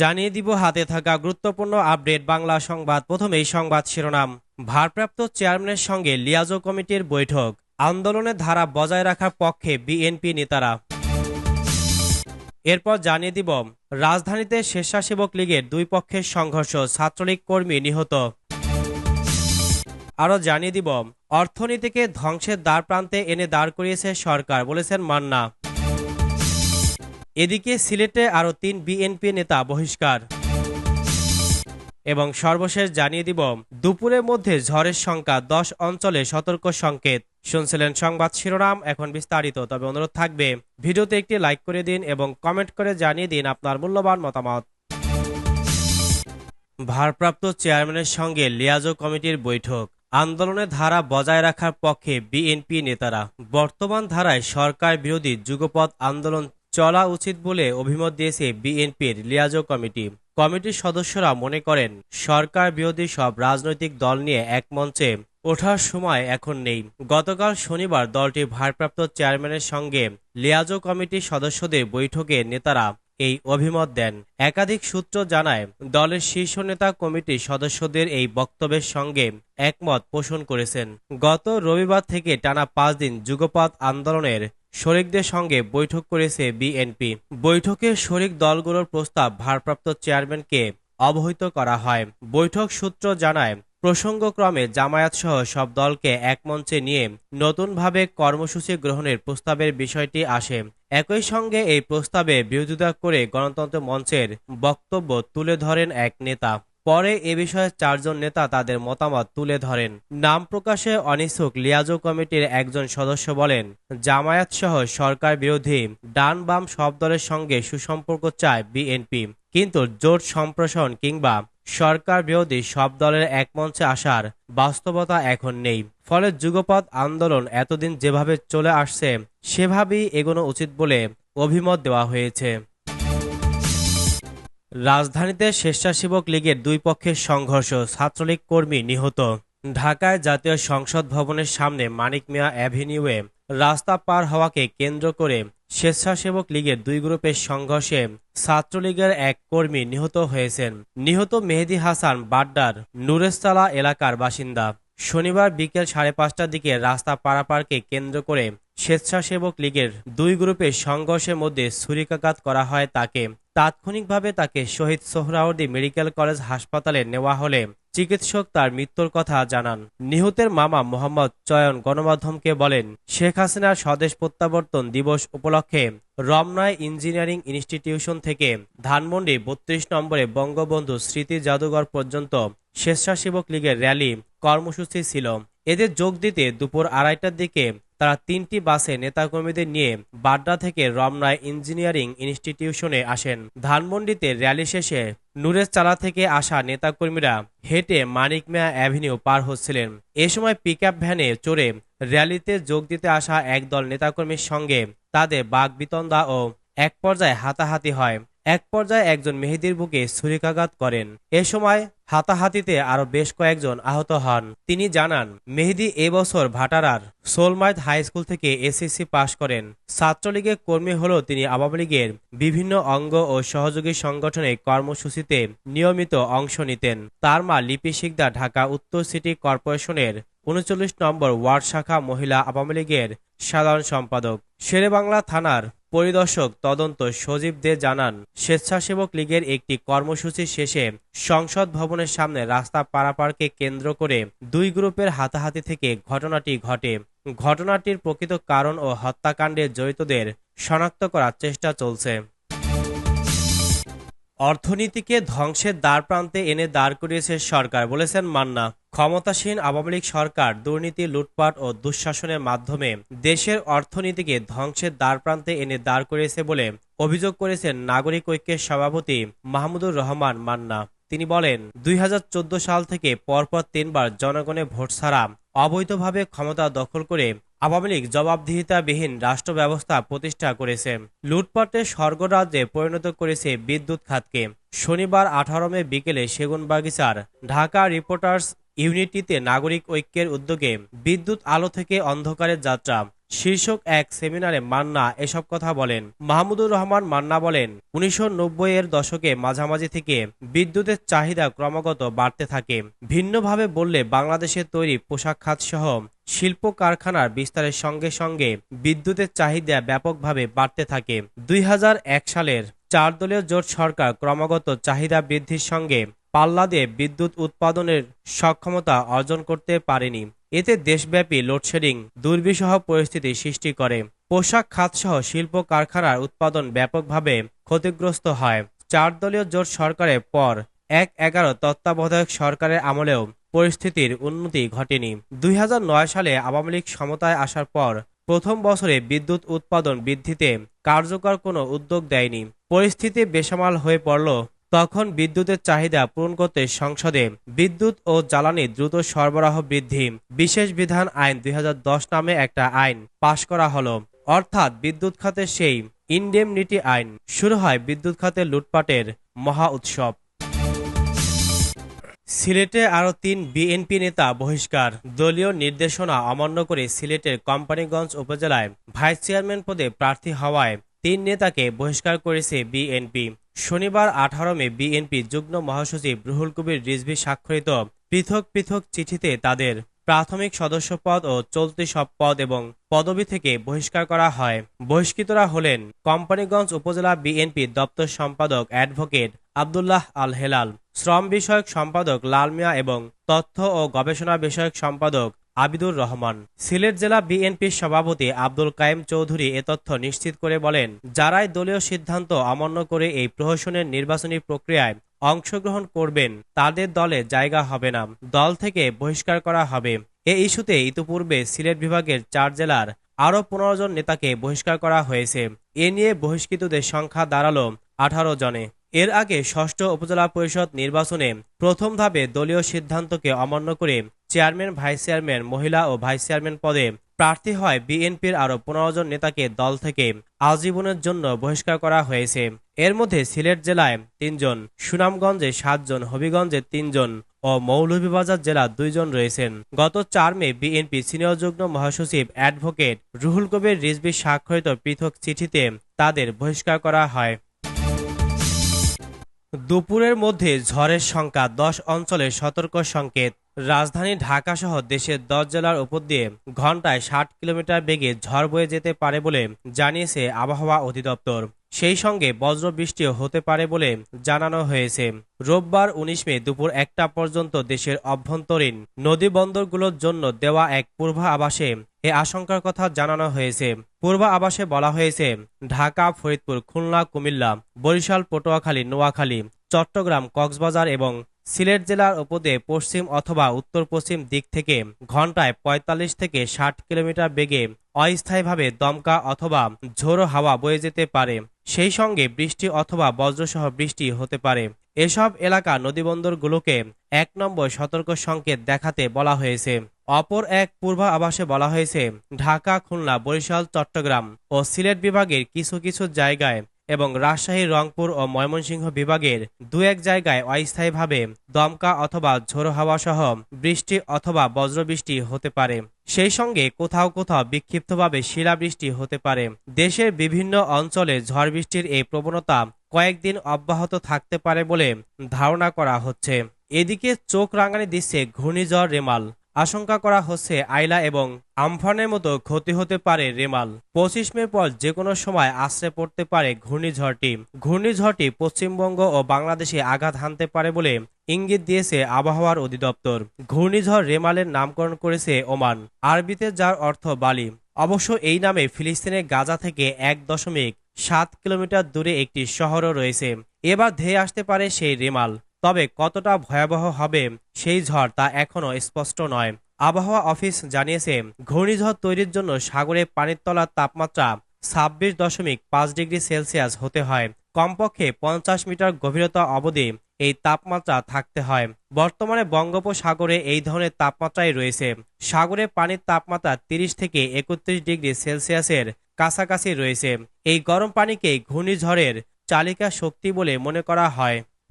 জানিয়ে দিব হাতে থাকা গুরুত্বপূর্ণ আপডেট বাংলা সংবাদ। প্রথমেই সংবাদ শিরোনাম। ভারপ্রাপ্ত চেয়ারম্যানের সঙ্গে লিয়াজো কমিটির বৈঠক। আন্দোলনের ধারা বজায় রাখার পক্ষে বিএনপি নেতারা। এরপর জানিয়ে দিব, রাজধানীতে স্বেচ্ছাসেবক লীগের দুই পক্ষের সংঘর্ষ, ছাত্রলীগ কর্মী নিহত। আরও জানিয়ে দিব, অর্থনীতিকে ধ্বংসের দ্বার প্রান্তে এনে দাঁড় করিয়েছে সরকার, বলেছেন মান্না। এদিকে সিলেটে আরও তিন বিএনপি নেতা বহিষ্কার। এবং সর্বশেষ জানিয়ে দিব, দুপুরের মধ্যে ঝড়ের সংখ্যা দশ অঞ্চলে সতর্ক সংকেত। শুনছিলেন সংবাদ শিরোনাম, এখন বিস্তারিত, তবে অনুরোধ থাকবে, ভিডিওতে একটি লাইক করে দিন এবং কমেন্ট করে জানিয়ে দিন আপনার মূল্যবান মতামত। ভারপ্রাপ্ত চেয়ারম্যানের সঙ্গে লিয়াজো কমিটির বৈঠক। আন্দোলনের ধারা বজায় রাখার পক্ষে বিএনপি নেতারা। বর্তমান ধারায় সরকার বিরোধী যুগপৎ আন্দোলন চলা উচিত বলে অভিমত দিয়েছে বিএনপির লিয়াজো কমিটি। কমিটির সদস্যরা মনে করেন, সরকার বিরোধী সব রাজনৈতিক দল নিয়ে এক মঞ্চে ওঠার সময় এখন নেই। গতকাল শনিবার দলটির ভারপ্রাপ্ত চেয়ারম্যানের সঙ্গে লিয়াজো কমিটির সদস্যদের বৈঠকে নেতারা এই অভিমত দেন। একাধিক সূত্র জানায়, দলের শীর্ষ নেতা কমিটির সদস্যদের এই বক্তব্যের সঙ্গে একমত পোষণ করেছেন। গত রবিবার থেকে টানা পাঁচ দিন যুগপৎ আন্দোলনের শরিকদের সঙ্গে বৈঠক করেছে বিএনপি। বৈঠকে শরিক দলগুলোর প্রস্তাব ভারপ্রাপ্ত চেয়ারম্যানকে অবহিত করা হয়। বৈঠক সূত্র জানায়, প্রসঙ্গক্রমে জামায়াত সহ সব দলকে এক মঞ্চে নিয়ে নতুনভাবে কর্মসূচি গ্রহণের প্রস্তাবের বিষয়টি আসে। একই সঙ্গে এই প্রস্তাবে বিরোধিতা করে গণতন্ত্র মঞ্চের বক্তব্য তুলে ধরেন এক নেতা। পরে এ বিষয়ে চারজন নেতা তাদের মতামত তুলে ধরেন। নাম প্রকাশে অনিচ্ছুক লিয়াজো কমিটির একজন সদস্য বলেন, জামায়াত সহ সরকার বিরোধী ডান বাম সব দলের সঙ্গে সুসম্পর্ক চায় বিএনপি। কিন্তু জোট সম্প্রসারণ কিংবা সরকার বিরোধী সব দলের একমঞ্চে আসার বাস্তবতা এখন নেই। ফলে যুগপৎ আন্দোলন এতদিন যেভাবে চলে আসছে, সেভাবেই এগোনো উচিত বলে অভিমত দেওয়া হয়েছে। রাজধানীতে স্বেচ্ছাসেবক লীগের দুই পক্ষের সংঘর্ষ ছাত্রলীগ কর্মী নিহত। ঢাকায় জাতীয় সংসদ ভবনের সামনে মানিক মিয়া অ্যাভিনিউয়ে রাস্তা পার হওয়াকে কেন্দ্র করে স্বেচ্ছাসেবক লীগের দুই গ্রুপের সংঘর্ষে ছাত্রলীগের এক কর্মী নিহত হয়েছেন। নিহত মেহেদি হাসান বাড্ডার নুরেস্তালা এলাকার বাসিন্দা। শনিবার বিকেল সাড়ে পাঁচটার দিকে রাস্তা পারাপারকে কেন্দ্র করে স্বেচ্ছাসেবক লীগের দুই গ্রুপের সংঘর্ষের মধ্যে ছুরিকাঘাত করা হয় তাকে তাৎক্ষণিকভাবে তাকে শহীদ সোহরাওয়ার্দী মেডিকেল কলেজ হাসপাতালে নেওয়া হলে চিকিৎসক তার মৃত্যুর কথা জানান। নিহতের মামা মোহাম্মদ চয়ন গণমাধ্যমকে বলেন, শেখ হাসিনার স্বদেশ প্রত্যাবর্তন দিবস উপলক্ষে রমনায় ইঞ্জিনিয়ারিং ইনস্টিটিউশন থেকে ধানমন্ডি বত্রিশ নম্বরে বঙ্গবন্ধু স্মৃতি জাদুঘর পর্যন্ত স্বেচ্ছাসেবক লীগের র্যালি কর্মসূচি ছিল। এদের যোগ দিতে দুপুর আড়াইটার দিকে তারা তিনটি বাসে নেতাকর্মীদের নিয়ে বাড্ডা থেকে রমনায় ইঞ্জিনিয়ারিং ইনস্টিটিউশনে আসেন। ধানমন্ডিতে র্যালি শেষে নুরের চালা থেকে আসা নেতাকর্মীরা হেঁটে মানিক মেয়া অ্যাভিনিউ পার হচ্ছিলেন। এ সময় পিক ভ্যানে চড়ে র্যালিতে যোগ দিতে আসা একদল নেতাকর্মীর সঙ্গে তাদের বাগবিতন্দা ও এক পর্যায়ে হাতাহাতি হয়। এক পর্যায়ে একজন মেহেদির বুকে ছুরিকাঘাত করেন। এ সময় হাতাহাতিতে আরও বেশ কয়েকজন আহত হন। তিনি জানান, মেহেদি এবছর ভাটারার সোলমাইদ হাই স্কুল থেকে এসএসসি পাশ করেন। ছাত্রলীগের কর্মী হলেও তিনি আওয়ামী লীগের বিভিন্ন অঙ্গ ও সহযোগী সংগঠনের কর্মসূচিতে নিয়মিত অংশ নিতেন। তার মা লিপি শিকদার ঢাকা উত্তর সিটি কর্পোরেশনের উনচল্লিশ নম্বর ওয়ার্ড শাখা মহিলা আওয়ামী লীগের সাধারণ সম্পাদক। শেরেবাংলা থানার পরিদর্শক তদন্ত সজীব দে জানান, স্বেচ্ছাসেবক লীগের একটি কর্মসূচি শেষে সংসদ ভবনের সামনে রাস্তা পারাপারকে কেন্দ্র করে দুই গ্রুপের হাতাহাতি থেকে ঘটনাটি ঘটে। ঘটনাটির প্রকৃত কারণ ও হত্যাকাণ্ডে জড়িতদের শনাক্ত করার চেষ্টা চলছে। অর্থনীতিকে ধ্বংসের দ্বার প্রান্তে এনে দাঁড় করিয়েছে সরকার, বলেছেন মান্না। ক্ষমতাসীন আওয়ামী লীগ সরকার দুর্নীতি, লুটপাট ও দুঃশাসনের মাধ্যমে দেশের অর্থনীতিকে ধ্বংসের দ্বার প্রান্তে এনে দাঁড় করিয়েছে বলে অভিযোগ করেছেন নাগরিক ঐক্যের সভাপতি মাহমুদুর রহমান মান্না। তিনি বলেন, দুই হাজার চোদ্দ সাল থেকে পরপর তিনবার জনগণের ভোট ছাড়া অবৈধভাবে ক্ষমতা দখল করে আওয়ামী লীগ জবাবদিহিতাবিহীন রাষ্ট্র ব্যবস্থা প্রতিষ্ঠা করেছে। লুটপাটের স্বর্গরাজ্যে পরিণত করেছে বিদ্যুৎ খাতকে। শনিবার আঠারো মে বিকেলে সেগুনবাগিচার ঢাকা রিপোর্টার্স ইউনিটিতে নাগরিক ঐক্যের উদ্যোগে বিদ্যুৎ আলো থেকে অন্ধকারের যাত্রা। শীর্ষক এক সেমিনারে মান্না এসব কথা বলেন। মাহমুদুর রহমান মান্না বলেন, উনিশশো নব্বই এর দশকে মাঝামাঝি থেকে বিদ্যুতের চাহিদা ক্রমাগত বাড়তে থাকে। ভিন্নভাবে বললে বাংলাদেশের তৈরি পোশাক খাত সহ শিল্প কারখানার বিস্তারের সঙ্গে সঙ্গে বিদ্যুতের চাহিদা ব্যাপকভাবে বাড়তে থাকে। দুই হাজার এক সালের চার দলীয় জোট সরকার ক্রমাগত চাহিদা বৃদ্ধির সঙ্গে পাল্লা দিয়ে বিদ্যুৎ উৎপাদনের সক্ষমতা অর্জন করতে পারেনি। এতে দেশব্যাপী লোডশেডিং, দুর্বিষহ পরিস্থিতি সৃষ্টি করে। পোশাক খাতসহ শিল্প কারখানার উৎপাদন ব্যাপকভাবে ক্ষতিগ্রস্ত হয়। চার দলীয় জোট সরকারের পর এক এগারো তত্ত্বাবধায়ক সরকারের আমলেও পরিস্থিতির উন্নতি ঘটেনি। দুই হাজার নয় সালে আওয়ামী লীগ ক্ষমতায় আসার পর প্রথম বছরে বিদ্যুৎ উৎপাদন বৃদ্ধিতে কার্যকর কোনো উদ্যোগ দেয়নি। পরিস্থিতি বেসামাল হয়ে পড়ল তখন বিদ্যুতের চাহিদা পূরণ করতে সংসদে বিদ্যুৎ ও জ্বালানি দ্রুত সরবরাহ বৃদ্ধি বিশেষ বিধান আইন দুই হাজার দশ নামে একটা আইন পাশ করা হলো। অর্থাৎ বিদ্যুৎ খাতে সেই ইনডেমনিটি আইন শুরু হয় বিদ্যুৎ খাতের লুটপাটের মহা উৎসব। সিলেটে আরও তিন বিএনপি নেতা বহিষ্কার। দলীয় নির্দেশনা অমান্য করে সিলেটের কোম্পানিগঞ্জ উপজেলায় ভাইস চেয়ারম্যান পদে প্রার্থী হওয়ায় তিন নেতাকে বহিষ্কার করেছে বিএনপি। শনিবার আঠারো মে বিএনপি যুগ্ম মহাসচিব রুহুল কবির রিজভি স্বাক্ষরিত পৃথক পৃথক চিঠিতে তাদের প্রাথমিক সদস্য পদ ও চলতি সব পদ এবং পদবি থেকে বহিষ্কার করা হয়। বহিষ্কৃতরা হলেন কোম্পানিগঞ্জ উপজেলা বিএনপি দপ্তর সম্পাদক অ্যাডভোকেট আবদুল্লাহ আল হেলাল, শ্রম বিষয়ক সম্পাদক লাল মিয়া এবং তথ্য ও গবেষণা বিষয়ক সম্পাদক আবিদুর রহমান। সিলেট জেলা বিএনপির সভাপতি আব্দুল কায়েম চৌধুরী এ তথ্য নিশ্চিত করে বলেন, যারাই দলীয় সিদ্ধান্ত অমান্য করে এই প্রহসনের নির্বাচনী প্রক্রিয়ায় অংশগ্রহণ করবেন, তাদের দলে জায়গা হবে না, দল থেকে বহিষ্কার করা হবে। এ ইস্যুতে ইতিপূর্বে সিলেট বিভাগের চার জেলার আরও পনেরো জন নেতাকে বহিষ্কার করা হয়েছে। এ নিয়ে বহিষ্কৃতদের সংখ্যা দাঁড়াল আঠারো জনে। এর আগে ষষ্ঠ উপজেলা পরিষদ নির্বাচনে প্রথম ধাপে দলীয় সিদ্ধান্তকে অমান্য করে চেয়ারম্যান, ভাইস চেয়ারম্যান, মহিলা ও ভাইস চেয়ারম্যান পদে প্রার্থী হয় বিএনপির আরও পনেরো জন নেতাকে দল থেকে আজীবনের জন্য বহিষ্কার করা হয়েছে। এর মধ্যে সিলেট জেলায় তিনজন সুনামগঞ্জে সাতজন হবিগঞ্জে তিনজন ও মৌলভীবাজার জেলা দুইজন রয়েছেন। গত চার মে বিএনপি সিনিয়র যুগ্ম মহাসচিব অ্যাডভোকেট রুহুল কবির রিজবি স্বাক্ষরিত পৃথক চিঠিতে তাদের বহিষ্কার করা হয়। দুপুরের মধ্যে ঝড়ের সংখ্যা দশ অঞ্চলে সতর্ক সংকেত রাজধানী ঢাকা সহ দেশের দশ জেলার উপর দিয়ে ঘন্টায় ষাট কিলোমিটার বেগে ঝড় বয়ে যেতে পারে বলে জানিয়েছে আবহাওয়া অধিদপ্তর। সেই সঙ্গে বজ্র বৃষ্টিও হতে পারে বলে জানানো হয়েছে। রোববার উনিশ মে দুপুর একটা পর্যন্ত দেশের অভ্যন্তরীণ নদী বন্দরগুলোর জন্য দেওয়া এক পূর্বাভাসে এ আশঙ্কার কথা জানানো হয়েছে। পূর্ব আবাসে বলা হয়েছে, ঢাকা, ফরিদপুর, খুলনা, কুমিল্লা, বরিশাল, পটুয়াখালী, নোয়াখালী, চট্টগ্রাম, কক্সবাজার এবং সিলেট জেলার উপদে পশ্চিম অথবা উত্তর পশ্চিম দিক থেকে ঘন্টায় ৪৫ থেকে ষাট কিলোমিটার বেগে অস্থায়ীভাবে দমকা অথবা ঝোড়ো হাওয়া বয়ে যেতে পারে। সেই সঙ্গে বৃষ্টি অথবা বজ্রসহ বৃষ্টি হতে পারে। এসব এলাকা নদীবন্দরগুলোকে এক নম্বর সতর্ক সংকেত দেখাতে বলা হয়েছে। অপর এক পূর্বাভাসে বলা হয়েছে, ঢাকা, খুলনা, বরিশাল, চট্টগ্রাম ও সিলেট বিভাগের কিছু কিছু জায়গায় এবং রাজশাহী, রংপুর ও ময়মনসিংহ বিভাগের দু এক জায়গায় অস্থায়ীভাবে দমকা অথবা ঝোড়ো হাওয়া সহ বৃষ্টি অথবা বজ্রবৃষ্টি হতে পারে। সেই সঙ্গে কোথাও কোথাও বিক্ষিপ্তভাবে শিলাবৃষ্টি হতে পারে। দেশের বিভিন্ন অঞ্চলে ঝড় বৃষ্টির এই প্রবণতা কয়েকদিন অব্যাহত থাকতে পারে বলে ধারণা করা হচ্ছে। এদিকে চোখ রাঙানি দিচ্ছে ঘূর্ণিঝড় রেমাল। আশঙ্কা করা হচ্ছে আইলা এবং আমফানের মতো ক্ষতি হতে পারে রেমাল। পঁচিশ মে পর যে কোনো সময় আশ্রে পড়তে পারে ঘূর্ণিঝড়টি। ঘূর্ণিঝড়টি পশ্চিমবঙ্গ ও বাংলাদেশে আঘাত হানতে পারে বলে ইঙ্গিত দিয়েছে আবহাওয়ার অধিদপ্তর। ঘূর্ণিঝড় রেমালের নামকরণ করেছে ওমান। আরবিতে যার অর্থ বালি। অবশ্য এই নামে ফিলিস্তিনের গাজা থেকে এক দশমিক সাত কিলোমিটার দূরে একটি শহরও রয়েছে। এবার ধেয়ে আসতে পারে সেই রেমাল। তবে কতটা ভয়াবহ হবে সেই ঝড় তা এখনও স্পষ্ট নয়। আবহাওয়া অফিস জানিয়েছে, ঘূর্ণিঝড় তৈরির জন্য সাগরে পানির তলার তাপমাত্রা ছাব্বিশ দশমিক পাঁচ ডিগ্রি সেলসিয়াস হতে হয়। কমপক্ষে পঞ্চাশ মিটার গভীরতা অবধি এই তাপমাত্রা থাকতে হয়। বর্তমানে বঙ্গোপসাগরে এই ধরনের তাপমাত্রাই রয়েছে। সাগরে পানির তাপমাত্রা তিরিশ থেকে একত্রিশ ডিগ্রি সেলসিয়াসের কাছাকাছি রয়েছে। এই গরম পানিকে ঘূর্ণিঝড়ের চালিকা শক্তি বলে মনে করা হয়।